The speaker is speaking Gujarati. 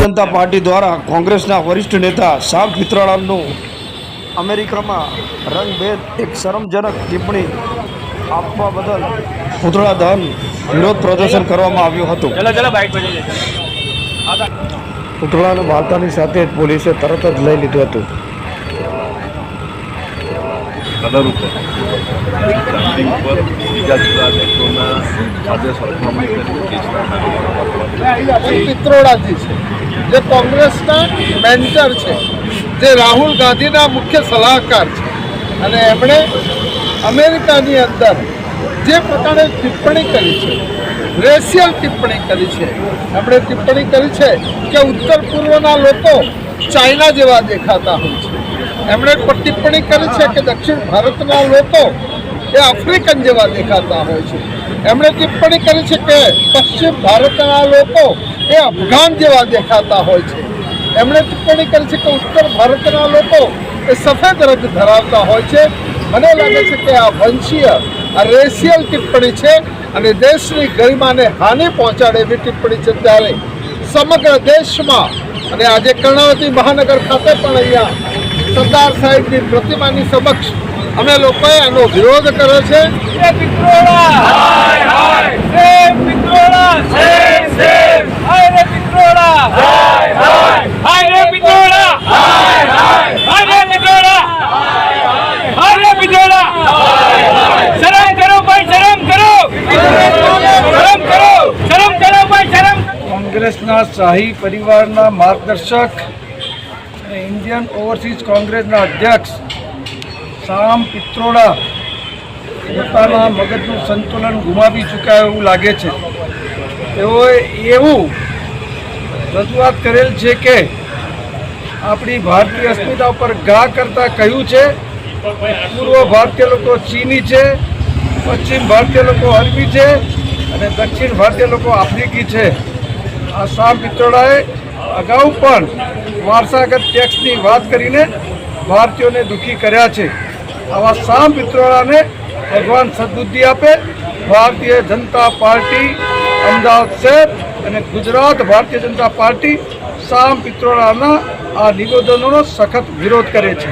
જનતા પાર્ટી દ્વારા કોંગ્રેસના વરિષ્ઠ નેતા સામ પિત્રાળામનું અમેરિકામાં રંગભેદ એક શરમજનક ટિપ્પણી આપવા બદલ પુતળા દહન વિરોધ પ્રદર્શન કરવામાં આવ્યું હતું. પુતળાને વાર્તાની સાથે જ પોલીસે તરત જ લઈ લીધું હતું. કલર ઉપર. ગાંધી ઉપર બીજા જુદા દેશોના સાથે સરખામણી કરીને કેસના પિત્રોડાજી છે. જે કોંગ્રેસના મેન્ટર છે. જે રાહુલ ગાંધીના મુખ્ય સલાહકાર છે. અને એમણે અમેરિકાની અંદર જે પ્રકારે ટિપ્પણી કરી છે, રેશિયલ ટિપ્પણી કરી છે, એમણે ટિપ્પણી કરી છે કે ઉત્તર પૂર્વના લોકો ચાઇના જેવા દેખાતા હોય છે. એમણે પણ ટિપ્પણી કરી છે કે દક્ષિણ ભારતના લોકો એ આફ્રિકન જેવા દેખાતા હોય છે. એમણે ટિપ્પણી કરી છે કે પશ્ચિમ ભારતના લોકો એ અફઘાન જેવા દેખાતા હોય છે. એમણે ટિપ્પણી કરી છે કે ઉત્તર ભારતના લોકો એ સફેદ રંગ ધરાવતા હોય છે. મને લાગે છે કે આ વંશીય, આ રેશિયલ ટિપ્પણી છે અને દેશની ગરિમાને હાનિ પહોંચાડે એવી ટિપ્પણી છે ત્યારે સમગ્ર દેશમાં અને આજે કર્ણાવતી મહાનગર ખાતે પણ અહીંયા સરદાર સાહેબની પ્રતિમાની સમક્ષ અમે લોકોએ આનો વિરોધ કર્યો છે. હાય હાય! સેમ પિત્રોડા સેમ સેમ! હાય રે પિત્રોડા હાય હાય! હાય રે પિત્રોડા હાય હાય! હાય રે પિત્રોડા હાય રે પિત્રોડા શરમ કરો ભાઈ શરમ કરો! શરમ કરો! શરમ કરો ભાઈ શરમ કોંગ્રેસના શાહી પરિવારના માર્ગદર્શક ઇન્ડિયન ઓવરસીઝ કોંગ્રેસના અધ્યક્ષ શામ પિત્રોડા પોતાના મગજનું સંતુલન ગુમાવી ચૂક્યા એવું લાગે છે. તેઓએ એવું રજૂઆત કરેલ છે કે આપણી ભારતીય અસ્મિતા ઉપર ઘા કરતા કહ્યું છે, પૂર્વ ભારતીય લોકો ચીની છે, પશ્ચિમ ભારતીય લોકો અરબી છે અને દક્ષિણ ભારતીય લોકો આફ્રિકી છે. આ સામ પિત્રોડાએ અગાઉ પણ વારસાગત ટેક્સની વાત કરીને ભારતીયોને દુઃખી કર્યા છે. આવા સામ પિત્રોડાને ભગવાન સદબુદ્ધિ આપે. ભારતીય જનતા પાર્ટી અમદાવાદ શહેર અને ગુજરાત ભારતીય જનતા પાર્ટી સામ પિત્રોડાના આ નિવેદનોનો સખત વિરોધ કરે છે.